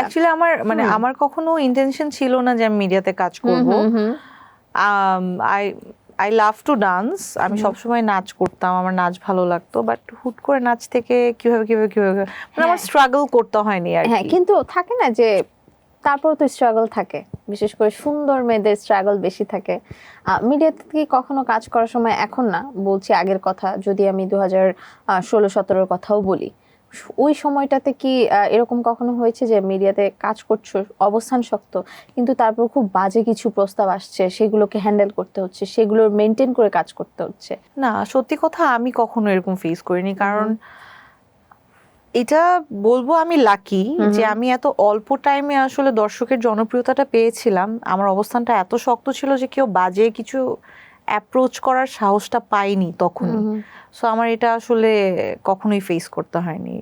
Actually আমার মানে আমার কখনো ইন্টেনশন ছিল না যে আমি মিডিয়াতে কাজ করব। I I love to dance আমি সবসময় নাচ করতাম আমার নাচ ভালো লাগতো বাট হুট করে নাচ থেকে কীভাবে কীভাবে কীভাবে মানে আমার হ্যাঁ। স্ট্রাগল করতে হয়নি আর হ্যাঁ কিন্তু থাকে না যে তারপর তো স্ট্রাগল থাকে। বিশেষ করে সুন্দর মেয়েদের স্ট্রাগল বেশি থাকে। মিডিয়াতে কি কখনো কাজ করার সময় এখন না? বলছি আগের কথা যদি আমি দু হাজার ষোলো সতেরোর কথাও বলি। ওই সময়টাতে কি এরকম কখনো হয়েছে যে মিডিয়াতে কাজ করছ অবস্থান শক্ত কিন্তু তারপর খুব বাজে কিছু প্রস্তাব আসছে সেগুলোকে হ্যান্ডেল করতে হচ্ছে সেগুলো মেনটেন করে কাজ করতে হচ্ছে? না সত্যি কথা আমি কখনো এরকম ফেস করিনি কারণ এটা বলব আমি লাকি যে আমি এত অল্প টাইমে আসলে দর্শকের জনপ্রিয়তাটা পেয়েছিলাম। আমার অবস্থানটা এত শক্ত ছিল যে কেউ বাজে কিছু অ্যাপ্রোচ করার সাহসটা পাইনি তখনই। সো আমার এটা আসলে কখনোই ফেস করতে হয়নি।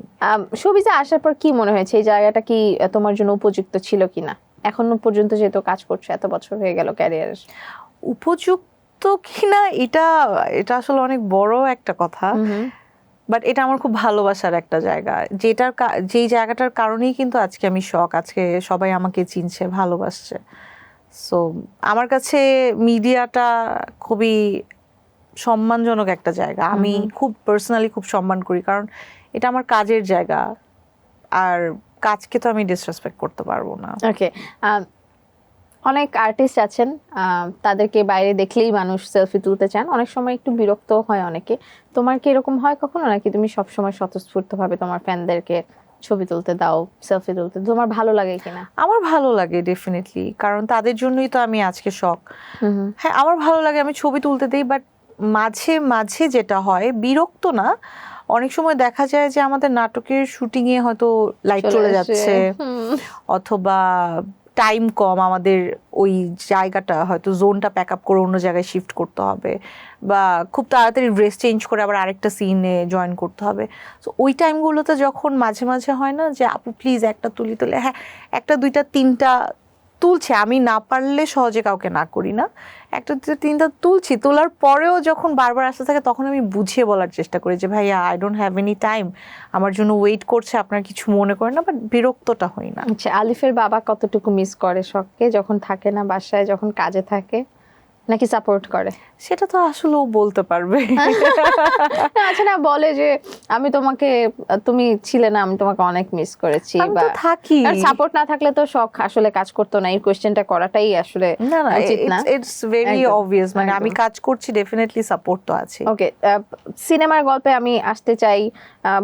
সবিজা আসার পর কি মনে হয়েছে? এই জায়গাটা কি তোমার জন্য উপযুক্ত ছিল কিনা? এখনও পর্যন্ত যেহেতু কাজ করছ এত বছর হয়ে গেল ক্যারিয়ারের উপযুক্ত কিনা? এটা এটা আসলে অনেক বড় একটা কথা। বাট এটা আমার খুব ভালোবাসার একটা জায়গা। যেটার যেই জায়গাটার কারণেই কিন্তু আজকে আমি শখ আজকে সবাই আমাকে চিনছে ভালোবাসছে। সো আমার কাছে মিডিয়াটা খুবই সম্মানজনক একটা জায়গা। আমি। খুব পার্সোনালি খুব সম্মান করি কারণ এটা আমার কাজের জায়গা। আর কাজকে তো আমি ডিসরেসপেক্ট করতে পারব না। ওকে অনেক আর্টিস্ট আছেন তাদেরকে বাইরে দেখলেই মানুষ সেলফি তুলতে চান। অনেক সময় একটু বিরক্ত হয় অনেকে। তোমার কি এরকম হয় কখনো? নাকি তুমি সবসময় স্বতঃস্ফূর্তভাবে তোমার ফ্যানদেরকে ছবি তুলতে দাও সেলফি তুলতে তোমার ভালো লাগে কিনা? আমার ভালো লাগে ডেফিনেটলি কারণ তাদের জন্যই তো আমি আজকে শখ হ্যাঁ আমার ভালো লাগে আমি ছবি তুলতে দিই বাট মাঝে মাঝে যেটা হয় বিরক্ত না অনেক সময় দেখা যায় যে আমাদের নাটকের শুটিং এ হয়তো লাইট চলে যাচ্ছে অথবা টাইম কম, আমাদের ওই জায়গাটা হয়তো জোনটা প্যাক আপ করে অন্য জায়গায় শিফট করতে হবে বা খুব তাড়াতাড়ি ড্রেস চেঞ্জ করে আবার আরেকটা সিনে জয়েন করতে হবে। সো ওই টাইমগুলোতে যখন মাঝে মাঝে হয় না যে, আপু প্লিজ একটা তুলি, তুলে। হ্যাঁ একটা, দুইটা, তিনটা তুলছে, আমি না পারলে সহজে কাউকে না করি না। একটা দুটো তিনটা তুলছি, তোলার পরেও যখন বারবার আসতে থাকে তখন আমি বুঝিয়ে বলার চেষ্টা করি যে, ভাইয়া I don't have any time আমার জন্য ওয়েট করছে, আপনার কিছু মনে করে না বাট বিরক্তটা হই না। আচ্ছা আলিফের বাবা কতটুকু মিস করে শখকে? যখন থাকে না বাসায়, যখন কাজে থাকে? নাকি সাপোর্ট করে? সেটা তো আসলে ও বলতে পারবে। আচ্ছা না বলে যে আমি তোমাকে তুমি ছিলে না আমি তোমাকে অনেক মিস করেছি আমি বা তো থাকি। আর সাপোর্ট না থাকলে তো শখ আসলে কাজ করতো না এই কোয়েশ্চেনটা করাটাই আসলে না না। ইটস ভেরি অবভিয়াস মানে আমি কাজ করছি ডেফিনেটলি সাপোর্ট তো আছে। ওকে সিনেমার গল্পে আমি আসতে চাই।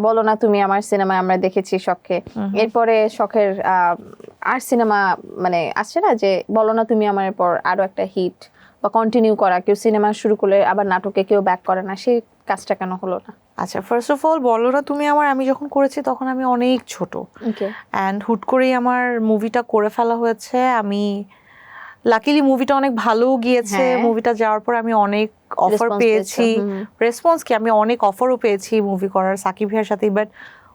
বলো না তুমি আমার সিনেমায় আমরা দেখেছি শখকে। এরপরে শখের আর সিনেমা মানে আসছে না যে বলো না তুমি আমার পর আরও একটা হিট বা কন্টিনিউ করা কেউ সিনেমা শুরু করলে আবার নাটকে কেউ ব্যাক করে না সেই কাজটা কেন হলো না? আচ্ছা ফার্স্ট অফ অল বলো না তুমি আমার আমি যখন করেছি তখন আমি অনেক ছোট। অ্যান্ড হুট করেই আমার মুভিটা করে ফেলা হয়েছে। আমি লাকিলি মুভিটা অনেক ভালো গিয়েছে। হ্যাঁ। মুভিটা যাওয়ার পর আমি অনেক অফার পেয়েছি রেসপন্স কি? আমি অনেক অফারও পেয়েছি মুভি করার সাকিব ভাইয়ের সাথে বাট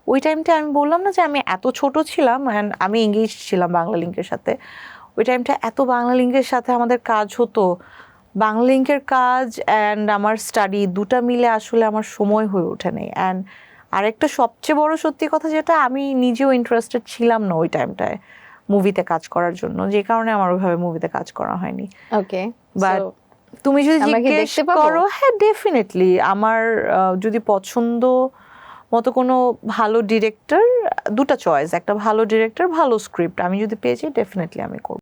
ওই টাইমটা আমি বললাম না যে আমি এত ছোট ছিলাম অ্যান্ড আমি এঙ্গেজ ছিলাম বাংলা লিঙ্কের সাথে। ওই টাইমটা এত বাংলা লিঙ্কের সাথে আমাদের কাজ হতো। বাংলা লিঙ্কের কাজ অ্যান্ড আমার স্টাডি দুটা মিলে আসলে আমার সময় হয়ে ওঠে নেই। অ্যান্ড আরেকটা সবচেয়ে বড় সত্যি কথা যেটা আমি নিজেও ইন্টারেস্টেড ছিলাম না ওই টাইমটায় মুভিতে কাজ করার জন্য। যে কারণে আমার ওইভাবে মুভিতে কাজ করা হয়নি। ওকে But তুমি যদি জিজ্ঞেস করো হ্যাঁ ডেফিনেটলি আমার যদি পছন্দ মতো কোনো ভালো ডিরেক্টর দুটা চয়েস একটা ভালো ডিরেক্টর ভালো স্ক্রিপ্ট আমি যদি পেয়েছি ডেফিনেটলি আমি করব।